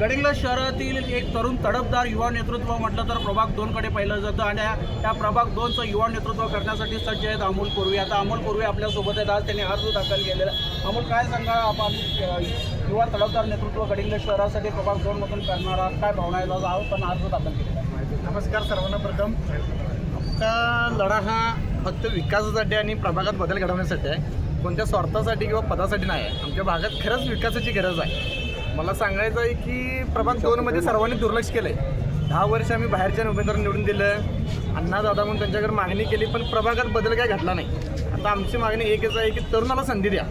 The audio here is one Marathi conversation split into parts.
गडिंग्लज शहरातील एक तरुण तडफदार युवा नेतृत्व म्हटलं तर प्रभाग दोनकडे पाहिलं जातं आणि त्या प्रभाग दोनचं युवा नेतृत्व करण्यासाठी सज्ज आहेत अमोल कोरवे. आता अमोल कोरवे आपल्यासोबत आहेत. आज त्यांनी अर्ज दाखल केलेला अमोल काय सांगा आपण युवा तडफदार नेतृत्व गडिंग्लज शहरासाठी प्रभाग दोनमधून करणार आहात? काय भावना आहेत? आज पण अर्ज दाखल केलेला आहे. नमस्कार सर्वांना प्रथम. आता लढा हा फक्त विकासासाठी आणि प्रभागात बदल घडवण्यासाठी आहे. कोणत्या स्वार्थासाठी किंवा पदासाठी नाही आहे. आमच्या भागात खरंच विकासाची गरज आहे. मला सांगायचं आहे की प्रभाग दोनमध्ये सर्वांनी दुर्लक्ष केलं आहे दहा वर्ष आम्ही बाहेरच्या उमेदवार निवडून दिलं. अण्णा दादा म्हणून त्यांच्याकडे मागणी केली पण प्रभागात बदल काय घडला नाही. आता आमची मागणी एकच आहे की तरुणाला संधी द्या.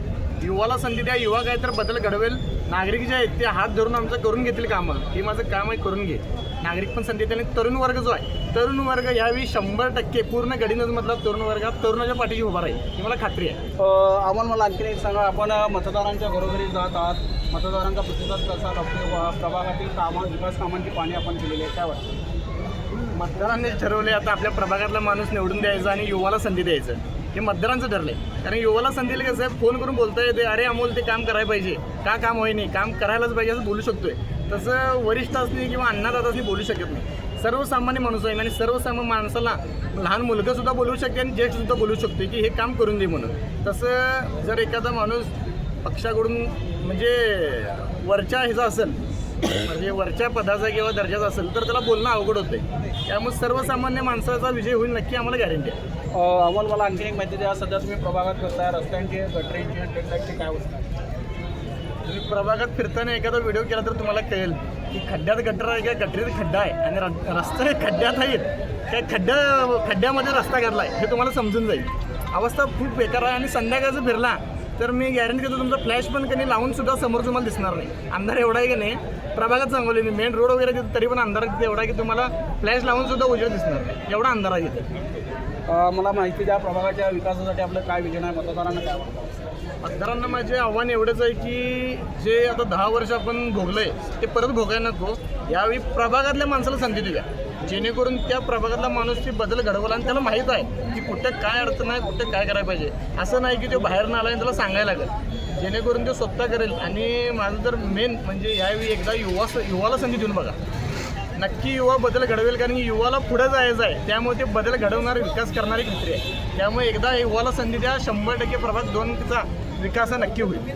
युवाला संधी द्या युवा काय तर बदल घडवेल. नागरिक जे आहेत ते हात धरून आमचं करून घेतील कामं. हे माझं काम आहे करून घे. नागरिक पण संधी देतील आणि तरुण वर्ग जो आहे तरुण वर्ग यावेळी शंभर टक्के पूर्ण मधला तरुण वर्ग हा तरुणाच्या पाठीशी उभा राहील. ही मला खात्री आहे. अ, अमोल मला आणखी एक सांगा. आपण मतदारांच्या घरोघरी जात आहात. मतदारांचा प्रतिसाद कसा लागतो प्रभागातील कामं विकास कामांची पाणी आपण केलेली आहे काय वाटतं मतदारांनी ठरवले आता आपल्या प्रभागातला माणूस निवडून द्यायचा आणि युवाला संधी द्यायचं. हे मतदारांचं ठरलंय. कारण युवाला संधी दिली कसं आहे फोन करून बोलता येते अरे अमोल ते काम करायला पाहिजे. का काम होई नाही काम करायलाच पाहिजे असं बोलू शकतोय. तसं वरिष्ठ असणे किंवा अण्णादादासनी बोलू शकत नाही. सर्वसामान्य माणूस आहे आणि सर्वसामान्य माणसाला लहान मुलगा सुद्धा बोलू शकते आणि ज्येष्ठ सुद्धा बोलू शकते की हे काम करून दे म्हणून. तसं जर एखादा माणूस पक्षाकडून म्हणजे वरच्या ह्याचा असेल म्हणजे वरच्या पदाचा किंवा दर्जाचा असेल तर त्याला बोलणं अवघड होते त्यामुळे सर्वसामान्य माणसाचा विजय होईल नक्की आम्हाला गॅरंटी आहे. अमोल मला आणखीन एक माहिती द्या. सध्या तुम्ही प्रभागात करताय रस्त्यांची गटरीची टेंडाची काय होतं तुम्ही प्रभागात फिरताना एखादा व्हिडिओ केला तर तुम्हाला कळेल की खड्ड्यात गटर आहे का गटरीत खड्डा आहे. आणि रस्ते खड्ड्यात आहेत काय खड्ड्या खड्ड्यामध्ये रस्ता घडला आहे हे तुम्हाला समजून जाईल. अवस्था खूप बेकार आहे आणि संध्याकाळचं फिरला तर मी गॅरंटी देतो तुमचा फ्लॅश पण कधी लावून सुद्धा समोर तुम्हाला दिसणार नाही. अंधार एवढा आहे की नाही प्रभागात सांगवले मी. मेन रोड वगैरे तिथं तरी पण अंधार तिथे एवढा आहे की तुम्हाला फ्लॅश लावून सुद्धा उजेड दिसणार नाही. एवढा अंधार आहे तिथे. मला माहिती द्या प्रभागाच्या विकासासाठी आपलं काय विजन आहे मतदारांना काय मतदारांना माझे आव्हान एवढंच आहे की जे आता दहा वर्ष आपण भोगलंय ते परत भोगायला नको. यावेळी प्रभागातल्या माणसाला संधी देऊया जेणेकरून त्या प्रभागातला माणूस ती बदल घडवला आणि त्याला माहीत आहे की कुठे काय अडचण आहे कुठे काय करायला पाहिजे. असं नाही की तो बाहेर आला आणि त्याला सांगायला लागेल. जेणेकरून ते स्वतः करेल. आणि माझं तर मेन म्हणजे यावेळी एकदा युवा युवाला संधी देऊन बघा. नक्की युवा बदल घडवेल कारण की युवाला पुढे जायचं आहे. त्यामुळे ते बदल घडवणारे विकास करणारी खात्री आहे. त्यामुळे एकदा युवाला संधी द्या. शंभर टक्के प्रभाग दोनचा विकास हा नक्की होईल.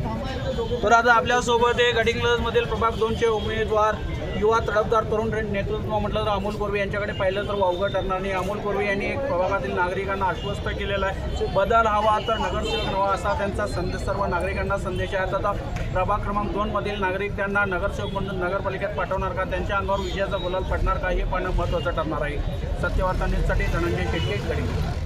तर आता आपल्यासोबत आहे गडिंग्लजमधील प्रभाग दोनचे उमेदवार युवा तडफदार तरुण नेतृत्व म्हटलं तर अमोल कोरवे यांच्याकडे पाहिलं तर वावगं ठरणार नाही. अमोल कोरवे यांनी एक प्रभागातील नागरिकांना आश्वस्त केलेलं आहे. बदल हवा तर नगरसेवक हवा असा त्यांचा संदेश सर्व नागरिकांना संदेश आहे. आता प्रभाग क्रमांक दोनमधील नागरिक त्यांना नगरसेवक म्हणून नगरपालिकेत पाठवणार का? त्यांच्या अंगावर विजयाचा गुलाल पडणार का? हे पाहणं महत्त्वाचं ठरणार आहे. सत्यवार्ता न्यूजसाठी धनंजय शेट्टे गडिंग्लज